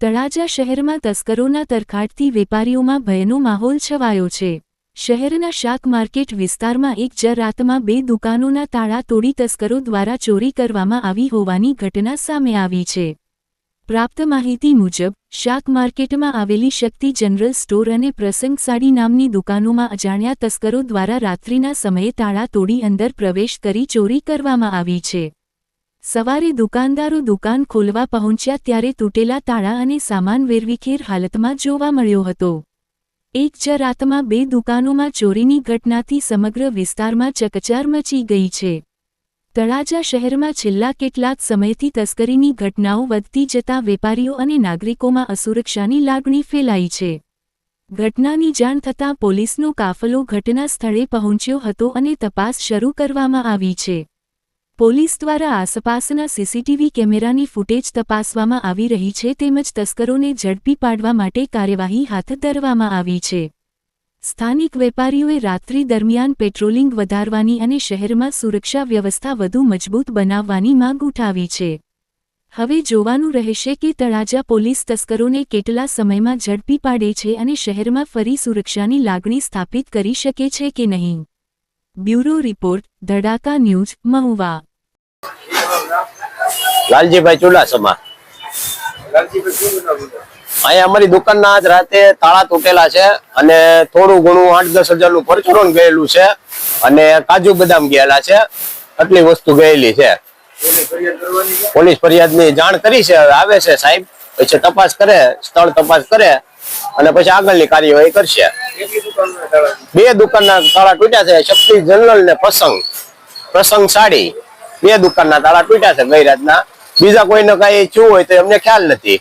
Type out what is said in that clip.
તળાજા શહેરમાં તસ્કરોના તરખાટથી વેપારીઓમાં ભયનો માહોલ છવાયો છે. શહેરના શાક માર્કેટ વિસ્તારમાં એક જ રાતમાં બે દુકાનોના તાળા તોડી તસ્કરો દ્વારા ચોરી કરવામાં આવી હોવાની ઘટના સામે આવી છે. પ્રાપ્ત માહિતી મુજબ, શાક માર્કેટમાં આવેલી શક્તિ જનરલ સ્ટોર અને પ્રસંગ સાડી નામની દુકાનોમાં અજાણ્યા તસ્કરો દ્વારા રાત્રિના સમયે તાળા તોડી અંદર પ્રવેશ કરી ચોરી કરવામાં આવી છે. સવારે દુકાનદારો દુકાન ખોલવા પહોંચ્યા ત્યારે તૂટેલા તાળા અને સામાન વેરવિખેર હાલતમાં જોવા મળ્યો હતો. એક જ રાતમાં બે દુકાનોમાં ચોરીની ઘટનાથી સમગ્ર વિસ્તારમાં ચકચાર મચી ગઈ છે. તળાજા શહેરમાં છેલ્લા કેટલાક સમયથી તસ્કરીની ઘટનાઓ વધતી જતા વેપારીઓ અને નાગરિકોમાં અસુરક્ષાની લાગણી ફેલાઈ છે. ઘટનાની જાણ થતાં પોલીસનો કાફલો ઘટના સ્થળે પહોંચ્યો હતો અને તપાસ શરૂ કરવામાં આવી છે. પોલીસ દ્વારા આસપાસના સીસીટીવી કેમેરાની ફૂટેજ તપાસવામાં આવી રહી છે તેમજ તસ્કરોને ઝડપી પાડવા માટે કાર્યવાહી હાથ ધરવામાં આવી છે. સ્થાનિક વેપારીઓએ રાત્રિ દરમિયાન પેટ્રોલિંગ વધારવાની અને શહેરમાં સુરક્ષા વ્યવસ્થા વધુ મજબૂત બનાવવાની માંગ ઉઠાવી છે. હવે જોવાનું રહેશે કે તળાજા પોલીસ તસ્કરોને કેટલા સમયમાં ઝડપી પાડે છે અને શહેરમાં ફરી સુરક્ષાની લાગણી સ્થાપિત કરી શકે છે કે નહીં. Bureau report, Dhadaka news, Mahuva. Laljibhai Chudasama અહીંયા અમારી દુકાન ના આજ રાતે તાળા તૂટેલા છે અને થોડું ઘણું આઠ દસ હજારનું પરચુરણ ગયેલું છે અને કાજુ બદામ ગયેલા છે. આટલી વસ્તુ ગયેલી છે. પોલીસ ફરિયાદની જાણ કરી છે, હવે આવે છે સાહેબ. પછી તપાસ કરે, સ્થળ તપાસ કરે અને પછી આગળની કાર્યવાહી કરશે. બે દુકાનના તાળા તૂટ્યા છે, શક્તિ જનરલ ને પ્રસંગ. પ્રસંગ સાડી બે દુકાનના તાળા તૂટ્યા છે ગઈ રાતના. બીજા કોઈને કઈ થયું હોય તો એમને ખ્યાલ નથી.